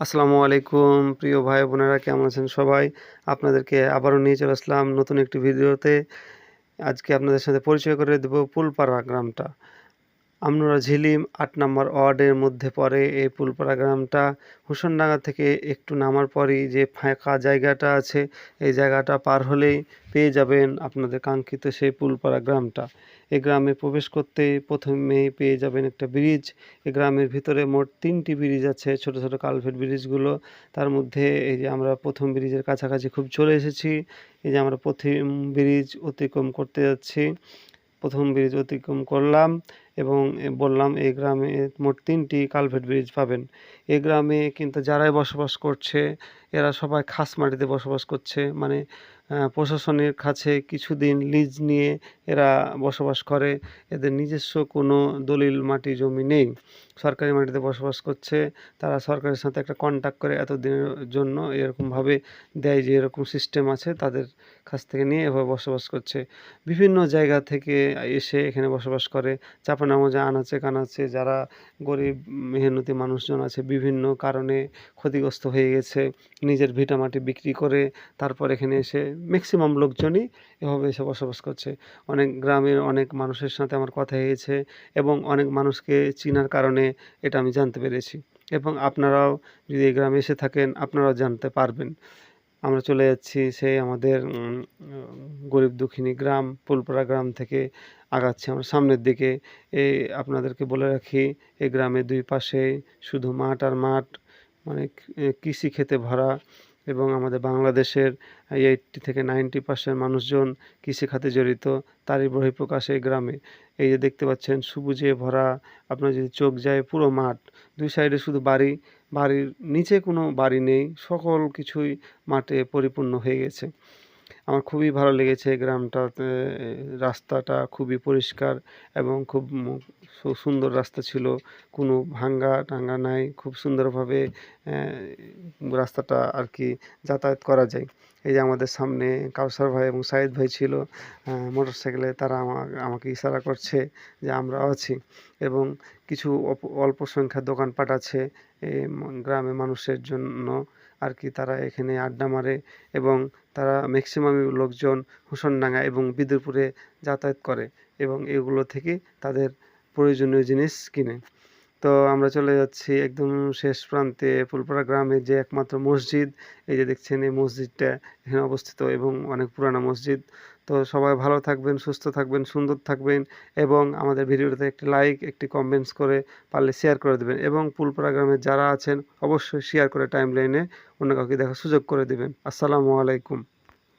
আসসালামু আলাইকুম, প্রিয় ভাই বোনেরা, কেমন আছেন সবাই? আপনাদেরকে আবারও নিয়ে চলে আসলাম নতুন একটি ভিডিওতে। আজকে আপনাদের সাথে পরিচয় করে দেবো পুলপাড়া গ্রামটা। আমরা ঝিলিম আট নম্বর ওয়ার্ডের মধ্যে পড়ে। এই পুলপাড়া গ্রামটা হুসনডাঙ্গা থেকে একটু নামার পরই যে ফাঁকা জায়গাটা আছে, এই জায়গাটা পার হলেই পেয়ে যাবেন আপনাদের কাঙ্ক্ষিত সেই পুলপাড়া গ্রামটা। এই গ্রামে প্রবেশ করতে প্রথমেই পেয়ে যাবেন একটা ব্রিজ। এই গ্রামের ভিতরে মোট তিনটি ব্রিজ আছে, ছোট ছোট কালভেট ব্রিজগুলো। তার মধ্যে এই যে আমরা প্রথম ব্রিজের কাছাকাছি খুব চলে এসেছি। এই যে আমরা প্রথম ব্রিজ অতিক্রম করতে যাচ্ছি। প্রথম ব্রিজ অতিক্রম করলাম এবং বললাম এই গ্রামে মোট তিনটি কালভেট ব্রিজ পাবেন। এই গ্রামে কিন্তু যারাই বসবাস করছে, এরা সবাই খাস মাটিতে বসবাস করছে। মানে প্রশাসনের কাছে কিছুদিন লিজ নিয়ে এরা বসবাস করে। এদের নিজস্ব কোনো দলিল মাটি জমি নেই। সরকারি মাটিতে বসবাস করছে, তারা সরকারের সাথে একটা কন্ট্যাক্ট করে এতদিনের জন্য এরকমভাবে দেয় যে এরকম সিস্টেম আছে, তাদের কাছ থেকে নিয়ে এভাবে বসবাস করছে। বিভিন্ন জায়গা থেকে এসে এখানে বসবাস করে। চাপানামজা, আনাচে কানাচে, যারা গরিব, মেহনতি মানুষজন আছে, বিভিন্ন কারণে ক্ষতিগ্রস্ত হয়ে গেছে। নিজের ভিটামাটি বিক্রি করে তারপর এখানে এসে ম্যাক্সিমাম লোকজনই এভাবে এসে বসবাস করছে। অনেক গ্রামের অনেক মানুষের সাথে আমার কথা হয়েছে এবং অনেক মানুষকে চিনার কারণে এটা আমি জানতে পেরেছি। এবং আপনারাও যদি এই গ্রামে এসে থাকেন, আপনারাও জানতে পারবেন। আমরা চলে যাচ্ছি সেই আমাদের গরিব দুঃখিনী গ্রাম পুলপাড়া গ্রাম থেকে আগাচ্ছি আমার সামনের দিকে। এই আপনাদেরকে বলে রাখি, এই গ্রামের দুই পাশে শুধু মাঠ আর মাঠ মানে কৃষি খেতে ভরা। এবং আমাদের বাংলাদেশের এইটটি থেকে নাইনটি পার্সেন্ট মানুষজন কৃষিখাতে জড়িত, তারই বহিঃপ্রকাশ এই গ্রামে। এই যে দেখতে পাচ্ছেন, সবুজে ভরা, আপনার যদি চোখ যায় পুরো মাঠ। দুই সাইডে শুধু বাড়ি, বাড়ির নিচে কোনো বাড়ি নেই, সকল কিছুই মাঠে পরিপূর্ণ হয়ে গেছে। আমার খুবই ভালো লেগেছে গ্রামটাতে রাস্তাটা খুবই পরিষ্কার এবং খুব সুন্দর রাস্তা ছিল। কোনো ভাঙ্গা টাঙ্গা নাই, খুব সুন্দরভাবে রাস্তাটা আর কি যাতায়াত করা যায়। এই যে আমাদের সামনে কাউসার ভাই এবং সাইদ ভাই ছিল মোটর সাইকেলে তারা আমা- আমাকে ইশারা করছে যে আমরা আছি এবং কিছু অল্প সংখ্যার দোকানপাট আছে। গ্রামে মানুষের জন্য আর কি তারা এখানে আড্ডা মারে এবং তারা ম্যাক্সিমাম লোকজন হুসনডাঙ্গা এবং বিদুরপুরে যাতায়াত করে এবং এগুলো থেকে তাদের প্রয়োজনীয় জিনিস কিনে। তো আমরা চলে যাচ্ছি একদম শেষ প্রান্তে ফুলপাড়া গ্রামে যে একমাত্র মসজিদ। এই যে দেখছেন এই মসজিদটা এখানে অবস্থিত এবং অনেক পুরানো মসজিদ। তো সবাই ভালো থাকবেন, সুস্থ থাকবেন, সুন্দর থাকবেন এবং আমাদের ভিডিওটাতে একটি লাইক একটি কমেন্টস করে পারলে শেয়ার করে দেবেন এবং পুলপাড়া গ্রামে যারা আছেন অবশ্যই শেয়ার করে টাইম লাইনে অন্য কাউকে দেখার সুযোগ করে দেবেন। আসসালামু আলাইকুম।